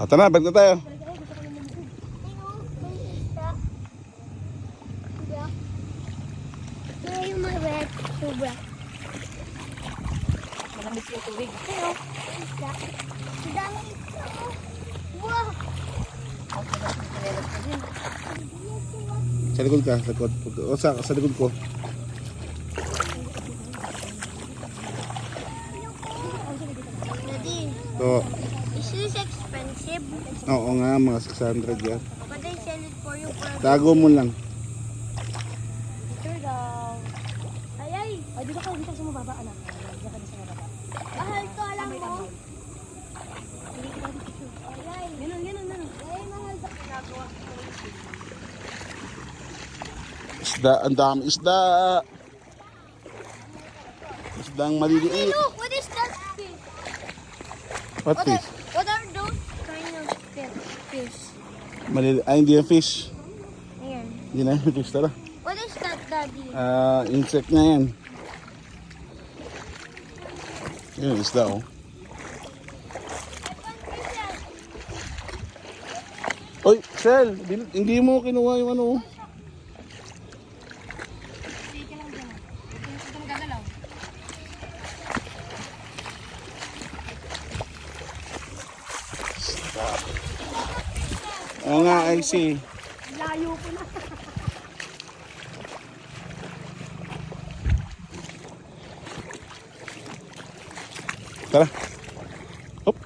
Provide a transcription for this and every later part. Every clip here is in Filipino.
Ah, tara, balik na tayo. Malamig yung tubig. Dami. Wow! Sa likod ka, sa likod. O, sa, sa likod ko. Daddy, So, is this expensive? oo nga, mga 600 yan. But I sell it for you for Tago mo lang. Picture daw. Ay, ay! Ay, di ba kayo dito sa mababa, anak? Diyan ka sa mababa. Mahal to, alam mo. Ay, ay! Ganun, ganun, ganun. Ay, mahal to. Ginagawa ko. Isda, ang dami isda. Isdang Hey, maliliit. look! What is that fish? What What fish? are, what are those kind of fish? Maliliit. Ay, hindi yung fish. Ayan. Hindi na yung fish. Tara. What is that, Daddy? Ah, insect na yan. Yun, isda oh. Oy, Sel, din- hindi mo kinuha yung ano. oh. Sige ka lang dyan. Ito ito magagalaw. Oo nga, I see. Layo ko na. Tara. Hop.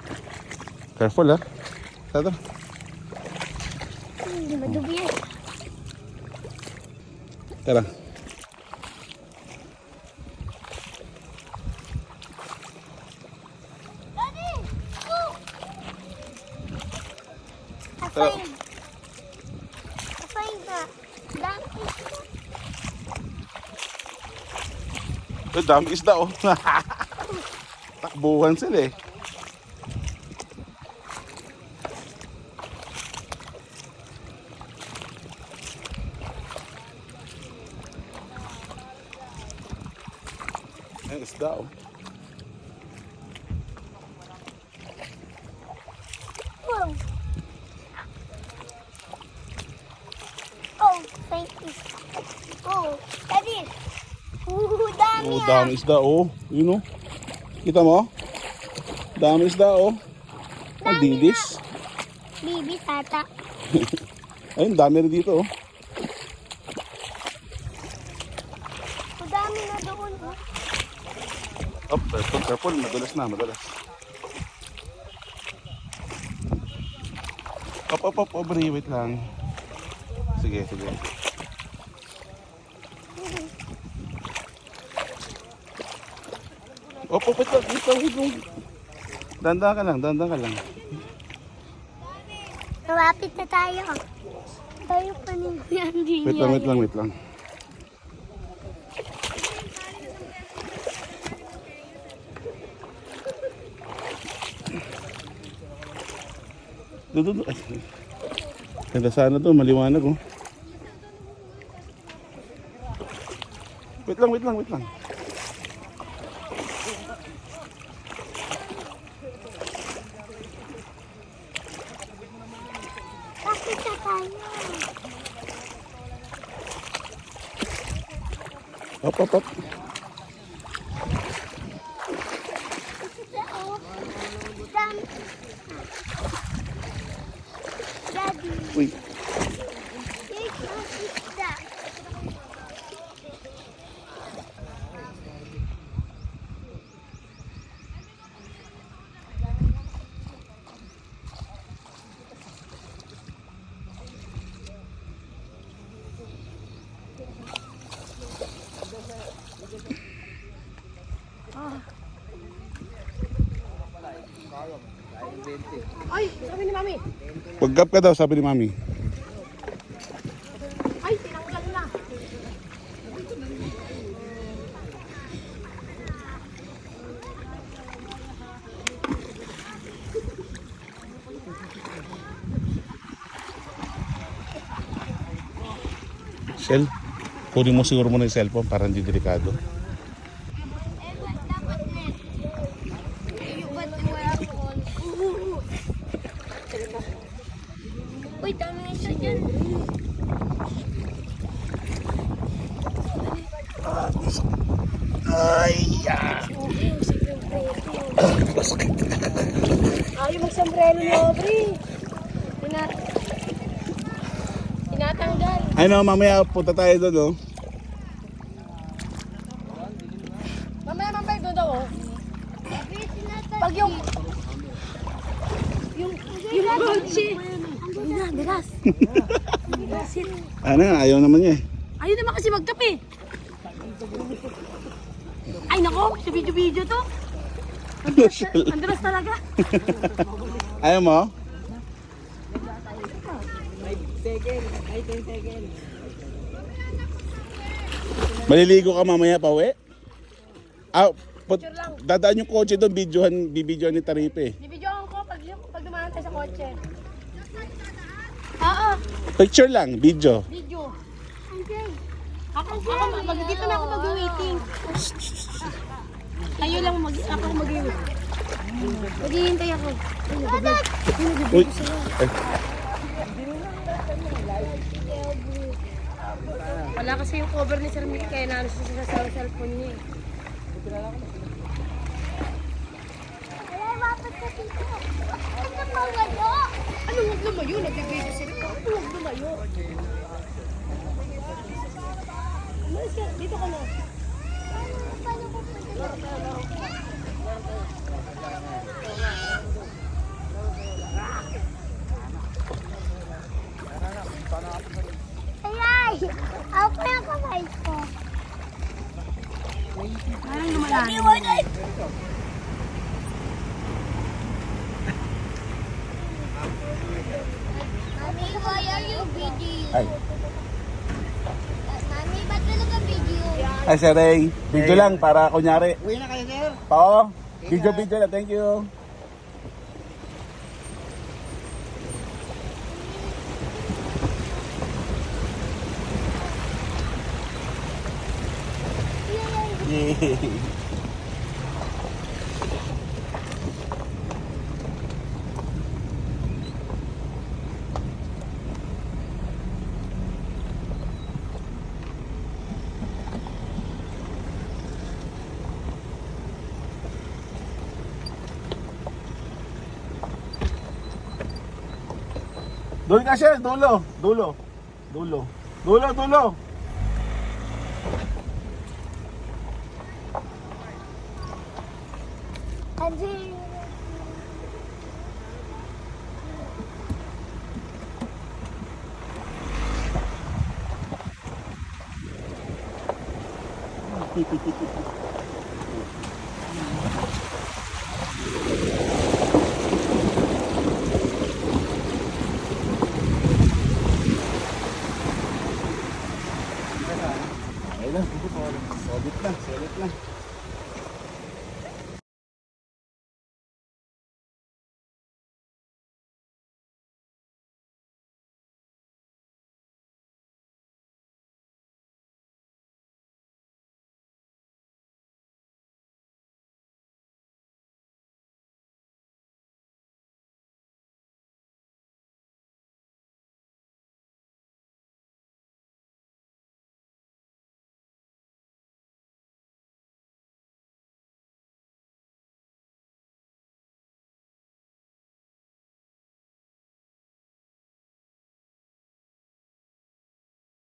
Careful ha. Tara. Hindi madubi yan. Tara. Daddy! I Tara. find... I find the dami isda. Uy, dami isda oh. Takbuhan sila eh. Ay, isda oh. Wow. Oh, thank you. Oh, Daddy! Ooh, dami isda oh. Yun oh. Kita mo? Dami isda oh. Ang dilis. Bibi, tata. Ayun, dami rin dito oh. Ang dami na doon. Oh. Up, careful, careful. Madulas na, madulas. Up, up, up, Aubrey. Wait lang. Sige, sige. Wait lang, wait lang. Danda ka lang, danda ka lang. Malapit na tayo. Tayo pa ni Kuya Andy. Wait lang, wait lang, wait lang. Ay. Ganda sana to, maliwanag oh. Wait lang, wait lang, wait lang. Bakit na tayo? Daddy, Uy, Ay, sabi ni Mami. wag ka daw, sabi ni Mami. Ay, tinanggal na. Shell, kunin mo siguro muna yung cellphone para hindi delikado. Eh, ba't dapat net? Eh, ba't wala ko? Ay, ah. Masakit. Ayaw mag-sombrero ni Aubrey. Tina... Tinatanggal. Ano, mamaya punta tayo doon, oh. Mamaya mamaya doon daw oh. Pag yung... Yung... Yung kotse. Bina, bilas. Ano, ayaw naman niya eh. Ayun naman kasi magkape. Ay nako, sa video-video to. Ang dulas talaga. Ayaw mo? Maliligo ka mamaya pa, we? Ah, put, dadaan yung kotse doon, videohan, bibidyohan ni Taripe. Bibidyoan ko pag, pag dumaan tayo sa kotse. Oo, Picture lang, video. video. Okay. Ako, ako mag, dito na ako mag-waiting. Kayo lang mag, ako mag-wait. Maghihintay ako. Uy, ay, Wala kasi yung cover ni Sir Mickey kaya naano siya sa sa cellphone niya. eh. Wala, dapat ka dito. Ano pa walo? Ano huwag lumayo? Nagbibigay sila ko. Ano huwag lumayo? Umalis ka. Dito ka na. Ayay! Ako yung kamay ko. Parang lumalayo. Mami, why are you? ay. Mami, ba't ka naka-video? Ay, Sir Ray, video lang para kunyari. Uwi na kayo, sir. Oo, video, video lang. Thank you. Yay. Doon ka siya, dulo, dulo, dulo, dulo, dulo. Anjing. Okay